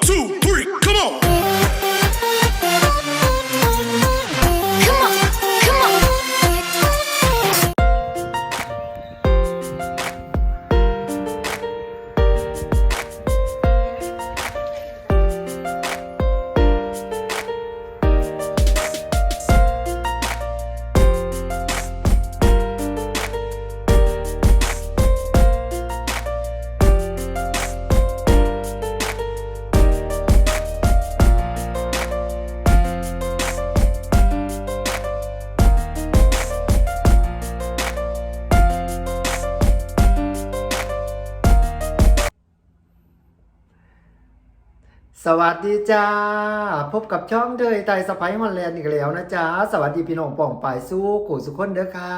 two, วัสดีจ้า พบกับช่องเดยไตสไปฮอนแลนด์อีกแล้วนะจ๊ะสวัสดีพี่น้องป่องปายสู้กูสุขคนเด้อค่ะ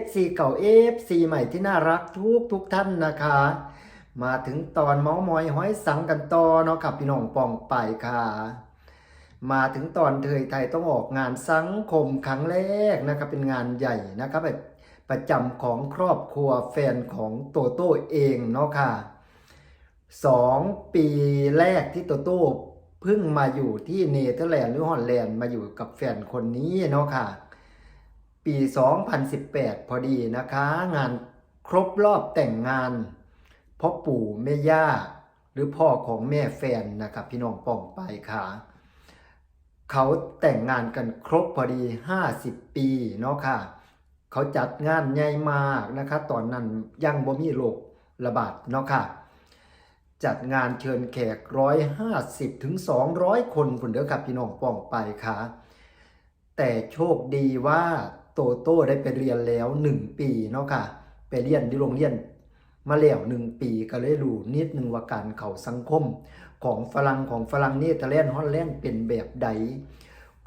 FC เก่า FC ใหม่ที่น่ารักทุกทุกท่านนะคะ มาถึงตอนเมาส์มอยห้อยสังกันต่อเนาะครับพี่น้องป่องปายค่ะ มาถึงตอนเทยไทยต้องออกงานสังคมครั้งแรกนะครับเป็นงานใหญ่นะครับแบบประจำของครอบครัวแฟนของโตโต้เองเนาะค่ะ สองปีแรกที่โตโต้เพิ่งมาอยู่ที่เนเธอร์แลนด์หรือฮอลแลนด์มาอยู่กับแฟนคนนี้เนาะค่ะ ปี 2018 พอดีนะคะ งานครบรอบแต่งงานพ่อปู่แม่ย่า หรือพ่อของแม่แฟนนะครับพี่น้องป่องไปค่ะ เขาแต่งงานกันครบพอดี 50 ปีเนาะค่ะ เขาจัดงานใหญ่มากนะคะ ตอนนั้นยังบ่มีโรคระบาดเนาะค่ะ จัดงานเชิญแขก 150ถึง200 คนคุณเด้อครับพี่น้องป้องไปค่ะแต่โชคดีว่าโตโต้ได้ไปเรียนแล้ว 1 ปีเนาะค่ะ ไปเรียนที่โรงเรียนมาแล้ว1ปีก็เลยรู้นิดนึงว่าการเข้าสังคม ของฝรั่งของฝรั่งเนเธอร์แลนด์ฮอลแลนด์เป็นแบบใด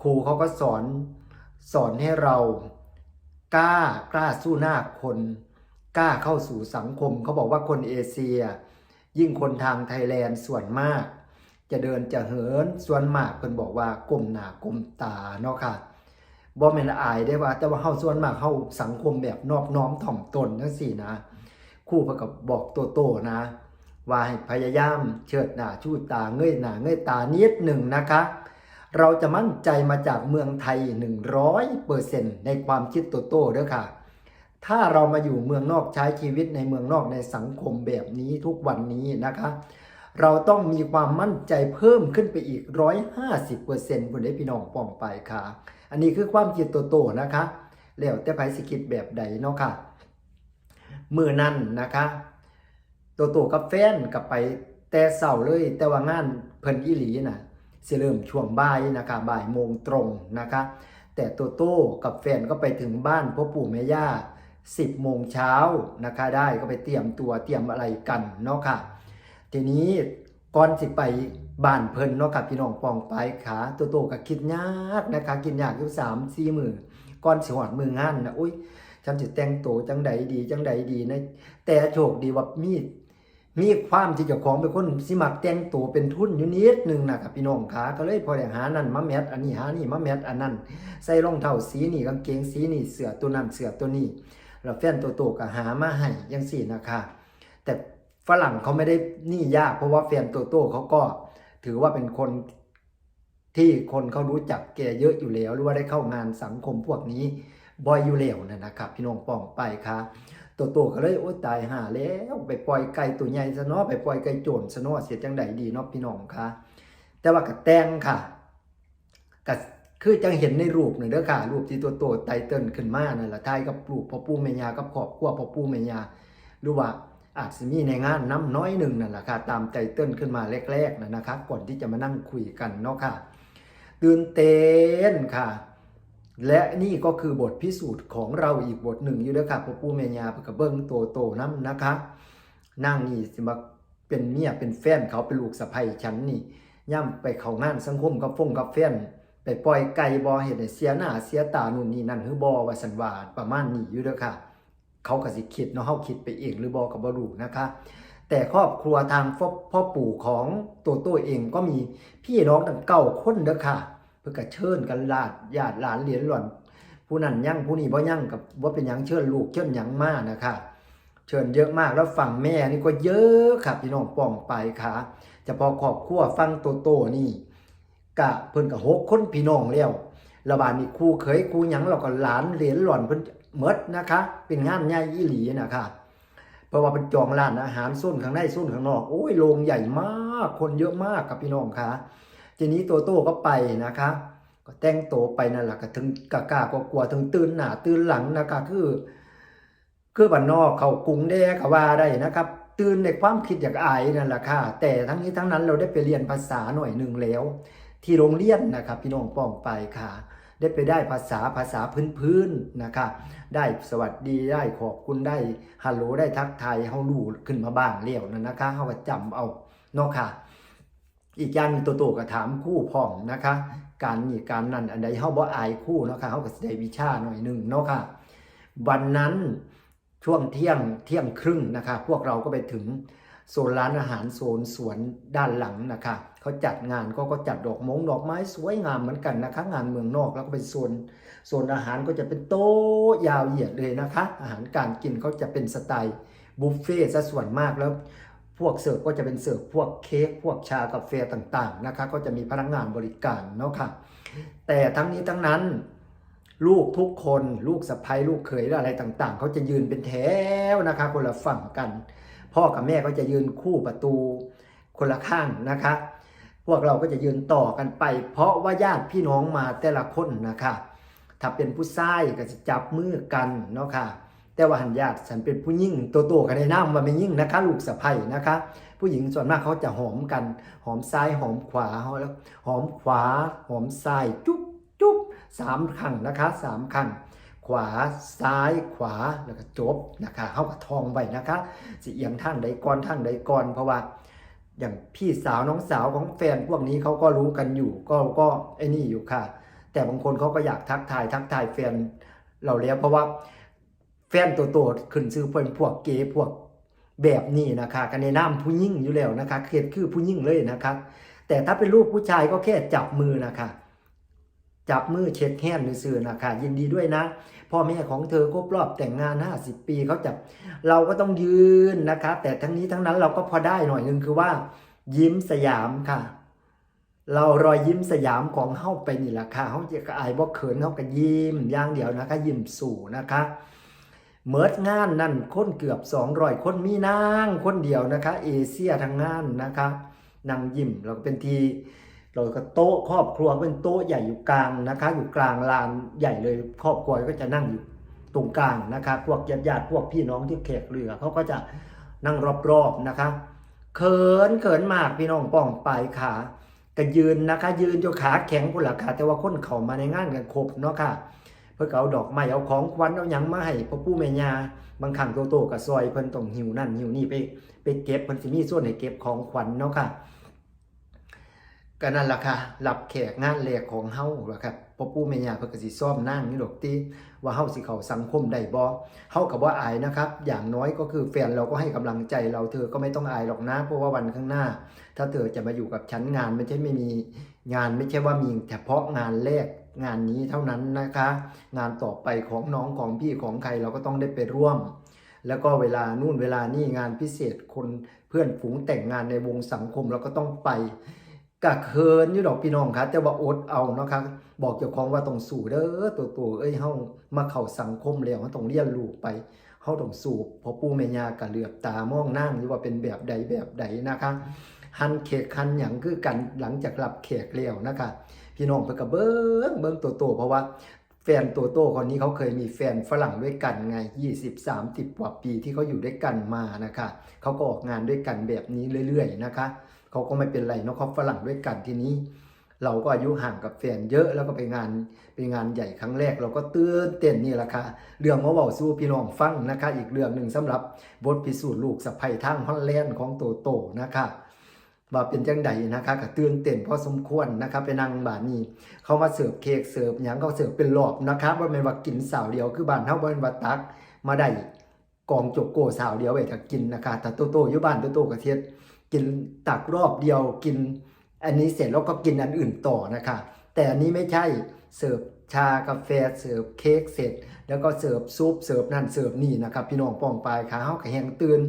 ครูเขาก็สอนสอนให้เรากล้ากล้าสู้หน้าคน กล้าเข้าสู่สังคม เขาบอกว่าคนเอเชีย ยิ่งคนทางไทยแลนด์ส่วนมาก จะเดินจะเหินส่วนมากเพิ่นบอกว่าก้มหน้าก้มตาเนาะค่ะบ่แม่นอายได้ว่า แต่ว่าเฮาส่วนมากเฮาสังคมแบบนอบน้อมถ่อมตนจังซี่นะครู่เพิ่นก็บอกโตโตนะ ว่าให้พยายามเชิดหน้าชูตาเงยหน้าเงยตานิดหนึ่งนะคะเราจะมั่นใจมาจากเมืองไทย 100%ในความคิดโตโต้เด้อค่ะ ถ้าเรามาอยู่เมืองนอกใช้ชีวิตในเมืองนอกในสังคมแบบนี้ทุกวันนี้นะคะ เราต้องมีความมั่นใจเพิ่มขึ้นไปอีก 150%คุณได้พี่น้องป้องไปค่ะ อันนี้คือความคิดโตโตนะคะ แล้วแต่ไผสิคิดแบบใดเนาะค่ะมือนั่นนะคะโตโตกับแฟนกับไปแต่เสาเลย แต่ว่างานเพิ่นอีหลีน่ะสิเริ่มช่วงบ่ายนะคะบ่ายโมงตรงนะคะ แต่โตโต้กับแฟนก็ไปถึงบ้านพ่อปู่แม่ย่า 10โมงเช้านะคะได้ก็ไปเตรียมตัวเตรียมอะไรกันเนาะค่ะ ทีนี้ก่อนสิไปบ้านเพิ่นเนาะกับพี่น้องปองไปขาโตโตก็คิดยากนะคะกินยากอยู่สามสี่มือก่อนสิหอดมืองานนะอุ้ยฉันจะแต่งตัวจังใดดีจังใดดีนะแต่โชคดีว่ามีมีความที่เจ้าของเป็นคนสิมักแต่งตัวเป็นทุนอยู่นิดนึงนะครับพี่น้องขาก็เลยพอได้หานั่นมาแมทอันนี้หานี่มาแมทอันนั้น ใส่รองเท้าสีนี่กางเกงสีนี่เสื้อตัวนั้นเสื้อตัวนี้ แล้วแฟนตัวโตก็หามาให้ยังสี่นะคะ แต่ฝรั่งเขาไม่ได้นี่ยากเพราะว่าแฟนตัวโตเขาก็ถือว่าเป็นคนที่คนเขารู้จักแกเยอะอยู่แล้ว หรือว่าได้เข้างานสังคมพวกนี้บ่อยอยู่แล้วนะนะครับ พี่น้องป้องไปค่ะตัวโตก็เลยโอ๊ยตายหาแล้วไปปล่อยไก่ตัวใหญ่ซะเนาะไปปล่อยไก่โจรซะเนาะเสียจังใดดีเนาะพี่น้องค่ะแต่ว่ากับแตงค่ะกับ คือจังเห็นในรูปหนึ่งเด้อค่ะรูปที่ตัวโตไตเติ้ลขึ้นมานั่นแหละทายกับรูปพ่อปู่แม่ย่ากับครอบครัวพ่อปู่แม่ย่าหรือว่าอาจจะมีในงานน้ำน้อยหนึ่งนั่นแหละค่ะตามไตเติ้ลขึ้นมาแรกๆนะนะคะก่อนที่จะมานั่งคุยกันเนาะค่ะ ตื่นเต้นค่ะ และนี่ก็คือบทพิสูจน์ของเราอีกบทหนึ่งอยู่เด้อค่ะพ่อปู่แม่ย่าเพิ่นก็เบิ่งโตโตๆนํนะคะนั่งนี่สิมาเป็นเมียเป็นแฟนเขาเป็นลูกสะใภ้ฉันนี่ย่ำไปเขางานสังคมกับฟงกับแฟน ไปปล่อยไก่บอเห็นเสียหน้าเสียตานู่นนี่นั่นหือบอว่าสันว่าประมาณนี้อยู่เด้อค่ะ เขาก็สิคิดเนาะเฮาคิดไปเองหรือบอก็บ่รู้นะคะ แต่ครอบครัวทางพ่อปู่ของตัวโต้เองก็มีพี่น้องตั้งเก้าคนเด้อค่ะ เพื่อก็เชิญกันลาดญาติหลานเหรียญหล่อน ผู้นั้นยั่งผู้นี้บ่ยั่งกับว่าเป็นยังเชิญลูกเชิญยังมานะคะเชิญเยอะมากแล้วฝั่งแม่นี่ก็เยอะครับพี่น้องป้องไปค่ะจะพอครอบครัวฟังโตโตนี่ กะเพิ่นก็หกคนพี่น้องแล้วระบาดนี้ครูเคยครูหยังเราก็หลานเหรียญหล่อนเพิ่นหมดนะคะ เป็นงานใหญ่อีหลีนะคะเพราะว่าเป็นจองร้านอาหารส้นข้างในส้นข้างนอกโอ้ยโรงใหญ่มากคนเยอะมากครับพี่น้องค่ะทีนี้โตโต้ก็ไปนะคะ ก็แต่งโตไปนั่นแหละก็ถึงกะกาก็กลัวถึงตื่นหน้าตื่นหลังนะคะคือ คือบ้านนอกเขากรุงได้กว่าได้นะครับ ตื่นในความคิดอยากอายนั่นแหละค่ะแต่ทั้งนี้ทั้งนั้นเราได้ไปเรียนภาษาหน่อยหนึ่งแล้ว ที่โรงเรียนนะครับพี่น้องป้องไปค่ะ ได้ไปได้ภาษาภาษาพื้นๆนะคะได้สวัสดีได้ขอบคุณได้ฮัลโหลได้ทักทายเฮารู้ขึ้นมาบ้างเลี้ยวนั่นนะคะเฮาก็จำเอาเนาะค่ะ อีกอย่างตัวโตก็ถามคู่พ่องนะคะ การนี่การนั่นอันใดเฮาบ่อายคู่เนาะค่ะเฮาก็สิได้วิชาหน่อยหนึงเนาะค่ะ วันนั้นช่วงเที่ยงเที่ยงครึ่งนะคะ พวกเราก็ไปถึง โซนร้านอาหารโซนสวนด้านหลังนะคะเขาจัดงานก็ก็จัดดอกมงดอกไม้สวยงามเหมือนกันนะคะ งานเมืองนอกแล้วก็เป็นโซนโซนอาหารก็จะเป็นโต๊ะยาวเหยียดเลยนะคะ อาหารการกินเขาจะเป็นสไตล์บุฟเฟ่ซะส่วนมากแล้วพวกเสิร์ฟก็จะเป็นเสิร์ฟพวกเค้กพวกชากาแฟต่างๆนะคะ ก็จะมีพนักงานบริการเนาะค่ะ แต่ทั้งนี้ทั้งนั้นลูกทุกคนลูกสะใภ้ลูกเขยหรืออะไรต่างๆ เขาจะยืนเป็นแถวนะคะ คนละฝั่งกัน พ่อกับแม่ก็จะยืนคู่ประตูคนละข้างนะคะ พวกเราก็จะยืนต่อกันไป เพราะว่าญาติพี่น้องมาแต่ละคนนะคะ ถ้าเป็นผู้ชายก็จะจับมือกันเนาะค่ะ แต่ว่าหันญาติฉันเป็นผู้หญิงตัวโตกันในน้ำว่าไม่ยิ่งนะคะ ลูกสะใภ้นะคะ ผู้หญิงส่วนมากเขาจะหอมกัน หอมซ้ายหอมขวาแล้วหอมขวาหอมซ้ายจุ๊บจุ๊บสามครั้งนะคะสามครั้ง ขวาซ้ายขวาแล้วก็จบนะคะเขาก็ทองไว้นะคะสิเอียงทางใดก่อนทางใดก่อน เพราะว่าอย่างพี่สาวน้องสาวของแฟนพวกนี้เขาก็รู้กันอยู่ ก็ก็ไอ้นี่อยู่ค่ะ แต่บางคนเขาก็อยากทักทายทักทายแฟนเราแล้วเพราะว่าแฟนตัวโตขึ้นซื้อเป็นพวกเกยพวกแบบนี้นะคะกันในน้ำผู้ยิ่งอยู่แล้วนะคะเครียดคือผู้ยิ่งเลยนะคะ แต่ถ้าเป็นลูกผู้ชายก็แค่จับมือนะคะ จับมือเช็ดแค้นซื่อๆนะคะยินดีด้วยนะพ่อแม่ของเธอครบรอบแต่งงาน 50 ปีเขาจับเราก็ต้องยืนนะคะ แต่ทั้งนี้ทั้งนั้นเราก็พอได้หน่อยนึงคือว่า ยิ้มสยามค่ะ เรารอยยิ้มสยามของเฮาไปนี่แหละค่ะเฮาจะกอายบ่เขินเฮาก็ยิ้มอย่างเดียวนะคะ ยิ้มสู่นะคะเมิดงานนั่นคนเกือบ200คนมีนางคนเดียวนะคะ เอเชียทางงานนะคะนางยิ้มเราก็เป็นที เราก็โต๊ะครอบครัวเป็นโต๊ะใหญ่อยู่กลางนะคะ อยู่กลางลานใหญ่เลยครอบครัวก็จะนั่งอยู่ตรงกลางนะคะพวกญาติญาติๆพวกพี่น้องที่แขกเรือเขาก็จะนั่งรอบๆนะคะเขินเขินมากพี่น้องป้องปลายขาก็ยืนนะคะ ยืนจนขาแข็งพุ่นละค่ะแต่ว่าคนเขามาในงานกันครบเนาะค่ะเพื่อก็เอาดอกไม้เอาของขวัญเอาหยังมาให้พ่อปู่แม่ย่าบางครั้งโตโตๆก็ซอยเพิ่นต้องหิวนั่นหิวนี่ไปไปเก็บเพิ่นสิมีส่วนให้เก็บของขวัญเนาะค่ะ ก็นั่นล่ะค่ะรับแขกงานแรกของเฮาล่ะครับพ่อปู่แม่ย่าเพิ่นก็สิซ่อมนางนี่ดอกติว่าเฮาสิเข้าสังคมได้บ่เฮาก็บ่อายนะครับ อย่างน้อยก็คือแฟนเราก็ให้กำลังใจเราเธอก็ไม่ต้องอายหรอกนะ เพราะว่าวันข้างหน้า ถ้าเธอจะมาอยู่กับฉันงานไม่ใช่ไม่มีงานไม่ใช่ว่ามีเฉพาะงานแรกงานนี้เท่านั้นนะคะ งานต่อไปของน้องของพี่ของใครเราก็ต้องได้ไปร่วม แล้วก็เวลานู่นเวลานี่งานพิเศษคนเพื่อนฝูงแต่งงานในวงสังคมเราก็ต้องไป กะเคินอยู่ดอกพี่น้องครับแต่ว่าอดเอาเนาะครับบอกเจ้าของว่าต้องสู้เด้อตัวตัวเอ้ยเฮามาเข้าสังคมแล้วเฮาต้องเรียนรู้ไปเฮาต้องสู้เพอปู่แม่ย่าก็เหลือบตามองนั่งอยู่ว่าเป็นแบบใดแบบใดนะคะหันเขกคันหยังคือกันหลังจากรับแขกแล้วนะคะพี่น้องเพิ่นก็เบิ่งเบิ่งตัวโตเพราะว่าแฟนตัวโตคนนี้เขาเคยมีแฟนฝรั่งด้วยกันไง 20 30กว่าปีที่เขาอยู่ด้วยกันมานะคะเขาก็ออกงานด้วยกันแบบนี้เรื่อย ๆ นะคะ เขาก็ไม่เป็นไรเนาะเขาฝรั่งด้วยกันทีนี้ เราก็อายุห่างกับแฟนเยอะแล้วก็ไปงานเป็นงานใหญ่ครั้งแรก เราก็ตื่นเต้นนี่แหละค่ะเรื่องมาเว้าสู้พี่น้องฟังนะคะ อีกเรื่องหนึ่งสำหรับบทพิสูจน์ลูกสะใภ้ทางฮอลแลนด์ของโตโตนะคะว่าเป็นจังใดนะคะก็ตื่นเต้นพอสมควรนะครับไปนั่งบานนี้ เขามาเสิร์ฟเค้กเสิร์ฟหยังเขาเสิร์ฟเป็นรอบนะครับว่าเป็นว่ากินสาวเดียวคือบ้านเฮาบ่เป็นว่าตักมาได้กองจกโกสาวเดียวไว้ถ้ากินนะคะแต่โตโตอยู่บ้านโตโตก็เทียด กินตักรอบเดียวกิน อันนี้เสร็จแล้วก็กินอันอื่นต่อนะคะ แต่อันนี้ไม่ใช่เสิร์ฟชากาแฟเสิร์ฟเค้กเสร็จ แล้วก็เสิร์ฟซุปเสิร์ฟนั่นเสิร์ฟนี่นะครับ พี่น้องป้องปลายขาเฮาก็แหงตื่น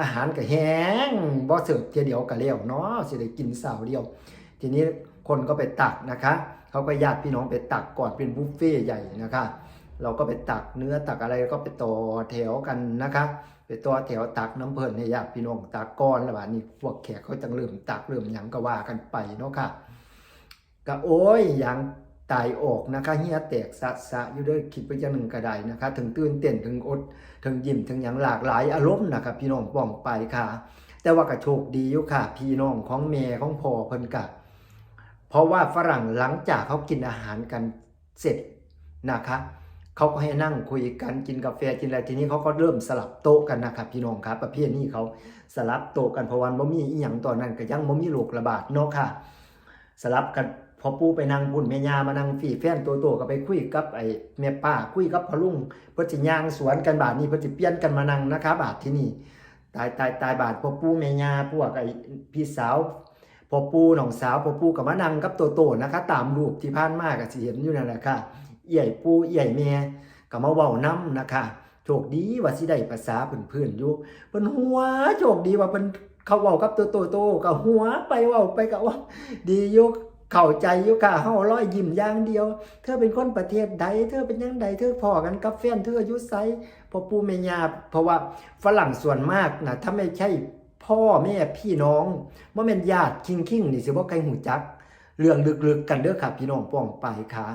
อาหารก็แหงบ่เสิร์ฟเทีเดียวก็แล้วเนาะสิได้กินสาวเดียว ทีนี้คนก็ไปตักนะคะเขาก็ญาติพี่น้องไปตักก่อนเป็นบุฟเฟ่ใหญ่นะคะ เราก็ไปตักเนื้อตักอะไรก็ไปต่อแถวกันนะคะ ไปต่อแถวตักน้ำเพลินให้ญาติพี่น้องตักก้อนแล้วบาดนี้พวกแขกเขาจังเริ่มตักเริ่มหยังก็ว่ากันไปเนาะค่ะก็โอ้ยหยังตายออกนะคะเฮียแตกสะสะอยู่ด้วยคิดไปจังหนึ่งก็ได้นะคะ ถึงตื่นเต้นถึงอด ถึงยิ้มถึงหยังหลากหลายอารมณ์นะครับพี่น้องป้องไปค่ะ แต่ว่าก็โชคดีอยู่ค่ะ พี่น้องของแม่ของพ่อเพิ่นกะเพราะว่าฝรั่งหลังจากเขากินอาหารกันเสร็จนะคะ เขาก็ให้นั่งคุยกันกินกาแฟกินอะไรทีนี้เขาก็เริ่มสลับโต๊ะกันนะครับพี่น้องครับ ประเภทนี้เขาสลับโต๊ะกันเพราะวันบ่มีอีหยังตอนนั้นก็ยังบ่มีโรคระบาดเนาะค่ะ สลับกันพอปู่ไปนั่งบุญแม่ยามานั่งฝีแฟนตัวโตก็ไปคุยกับไอ้แม่ป้าคุยกับพ่อลุงเพิ่นสิย่างสวนกันบาดนี้เพิ่นสิเปลี่ยนกันมานั่งนะคะบาดที่นี่ตายตายตายบาดพ่อปู่แม่ยาพวกไอ้พี่สาวพ่อปู่น้องสาวพ่อปู่กับมานั่งกับโตโตนะคะ ตามรูปที่ผ่านมาก็สิเห็นอยู่นั่นแหละค่ะ เอี่ปู่เอี่ยแม่ก็มาเว้านํนะคะโชคดีว่าสิได้ภาษาเพิ่อนๆอยู่เพิ่นหัวโชคดีว่าเพิ่นเขาเว้ากับตโตโตก็หัวไปเว้าไปก็ว่าดีอยู่เข้าใจอยู่ค่ะเฮาร้อยยิ้มอย่างเดียว เธอเป็นคนประเทศใดเธอเป็นยังใดเธอพอกันกับแฟนเธออายุไสพ่อปู่แม่ย่าเพราะว่าฝรั่งส่วนมากนะถ้าไม่ใช่พ่อแม่พี่น้องว่าเป็นญาติคิงคิงนี่สิบ่ใครหูจัก เรื่องลึกๆกันเด้อค่ะพี่น้องป้องไปค่ะ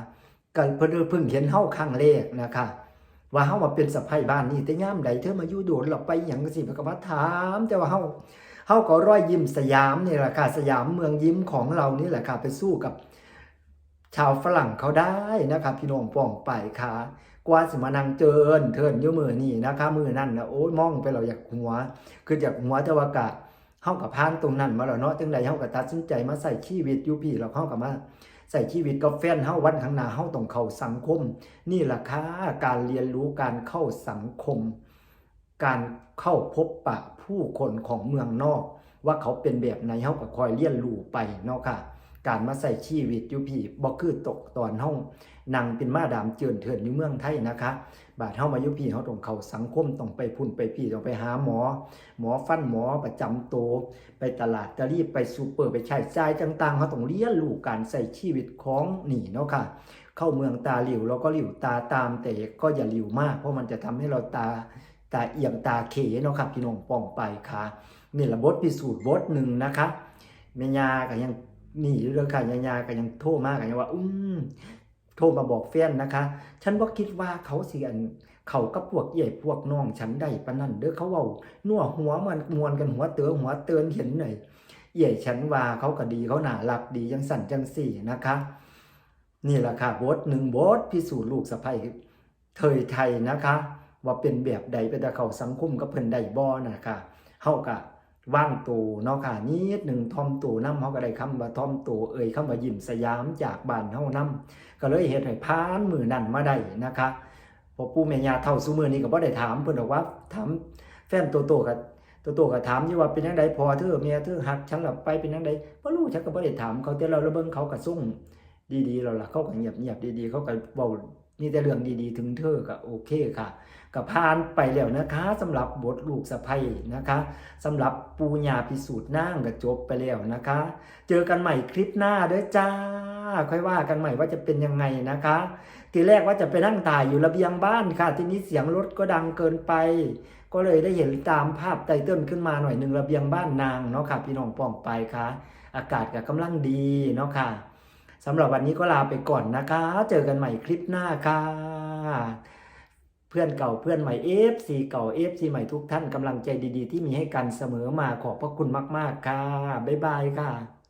กันเพิ่นเพิ่งเห็นเฮาครั้งแรกนะคะว่าเฮามาเป็นสะใภ้บ้านนี่แต่ย่ามใดเธอมาอยู่โดนเราไปหยังสิพิ่นก็มาถาม แต่ว่าเฮาเฮาก็ร้อยยิ้มสยามนี่แหละค่ะสยามเมืองยิ้มของเรานี่แหละค่ะไปสู้กับ ชาวฝรั่งเขาได้นะครับพี่น้องป้องไปค่ะกว่าสิมานั่งเจินเทินยู่มือนี่นะคะมือนั่นนะโอ้ยมองไปเราอยากหัว คืออยากหัวแต่ว่ากะเฮากับพานตรงนั้นมาแล้วเนาะจังใดเฮาก็ตัดสินใจมาใส่ชีวิตอยู่พี่แล้วเฮาก็มา ใส่ชีวิตกับแฟนเฮาวันข้างหน้าเฮาต้องเข้าสังคม นี่แหละค่ะการเรียนรู้การเข้าสังคม การเข้าพบปะผู้คนของเมืองนอก ว่าเขาเป็นแบบไหนเฮาก็คอยเรียนรู้ไปเนาะค่ะ การมาใส่ชีวิตอยู่พี่บ่คือตกตอนเฮานั่งเป็นมาดามเจินเถินอยู่เมืองไทยนะคะ บาดเฮามาอยู่พี่เฮาต้องเข้าสังคมต้องไปพุ่นไปพี่ต้องไปหาหมอ หมอฟันหมอประจำตัวไปตลาดจะรีบไปซูเปอร์ไปใช้จ่ายต่างๆเขาต้องเรียนรู้การใส่ชีวิตของนี่เนาะค่ะ เข้าเมืองตาหลิวเราก็หลิวตาตามแต่ก็อย่าหลิวมาก เพราะมันจะทำให้เราตาตาเอียงตาเขเนาะครับพี่น้องป้องไปค่ะนี่ละบทพิสูจน์บทหนึ่งนะคะแม่ยาก็ยัง หนีเรื่องค่ะยายาก็ยังโทรมากกันยังว่า อืมโทรมาบอกแฟนนะคะ ฉันว่าคิดว่าเขาสิอันเขากับพวกใหญ่พวกน้องฉันได้ปานนั้นเด้อเขาเว้านัวหัวมันมวนกันหัวเตือหัวเตือนเห็นหน่อยใหญ่ฉันว่าเขาก็ดีเขาหนารักดีจังสั่นจังสี่นะคะ นี่แหละค่ะบทหนึ่งบทพิสูจน์ลูกสะใภ้เทยไทยนะคะ ว่าเป็นแบบใดเป็นตาเขาสังคมกับเพิ่นได้บ่นะคะเฮาก็ ว่างตัวเนาะค่ะนิดหนึ่งทอมตัวนำเฮาก็ได้คำว่าทอมตัวเอ่ยคำว่ายิ้มสยามจากบ้านเฮานำก็เลยเฮ็ดให้ผ่านมือนั่นมาได้นะคะพอปู่แม่ยาเฒ่าซุมื้อนี้ก็บ่ได้ถามเพิ่นดอกว่าถามแฟนโตโตก็โตโตก็ถามอยู่ว่าเป็นจังไดพอเธอเมียเธอฮักฉันหล่ะไปเป็นจังไดบ่รู้ฉันก็บ่ได้ถามเขาแต่เราเราเบิ่งเขาก็ส่งดีๆแล้วล่ะเขาก็เงียบๆดีๆ เขาก็เว้า มีแต่เรื่องดีๆ ถึงเธอก็โอเคค่ะก็ผ่านไปแล้วนะคะสำหรับบทลูกสะใภ้นะคะสำหรับปูญาพิสูจน์นางก็จบไปแล้วนะคะ เจอกันใหม่คลิปหน้าเด้อจ้า ค่อยว่ากันใหม่ว่าจะเป็นยังไงนะคะ ทีแรกว่าจะไปนั่งถ่ายอยู่ระเบียงบ้านค่ะ ทีนี้เสียงรถก็ดังเกินไป ก็เลยได้เห็นตามภาพไตเติ้ลขึ้นมาหน่อยหนึ่งระเบียงบ้านนางเนาะค่ะ พี่น้องป้องไปค่ะ อากาศก็กำลังดีเนาะค่ะ สำหรับวันนี้ก็ลาไปก่อนนะคะ เจอกันใหม่คลิปหน้าค่ะ เพื่อนเก่าเพื่อนใหม่เอฟซีเก่าเอฟซีใหม่ทุกท่านกำลังใจดีๆ ที่มีให้กันเสมอมาขอบพระคุณมาก ๆ ค่ะ บ๊ายบายค่ะ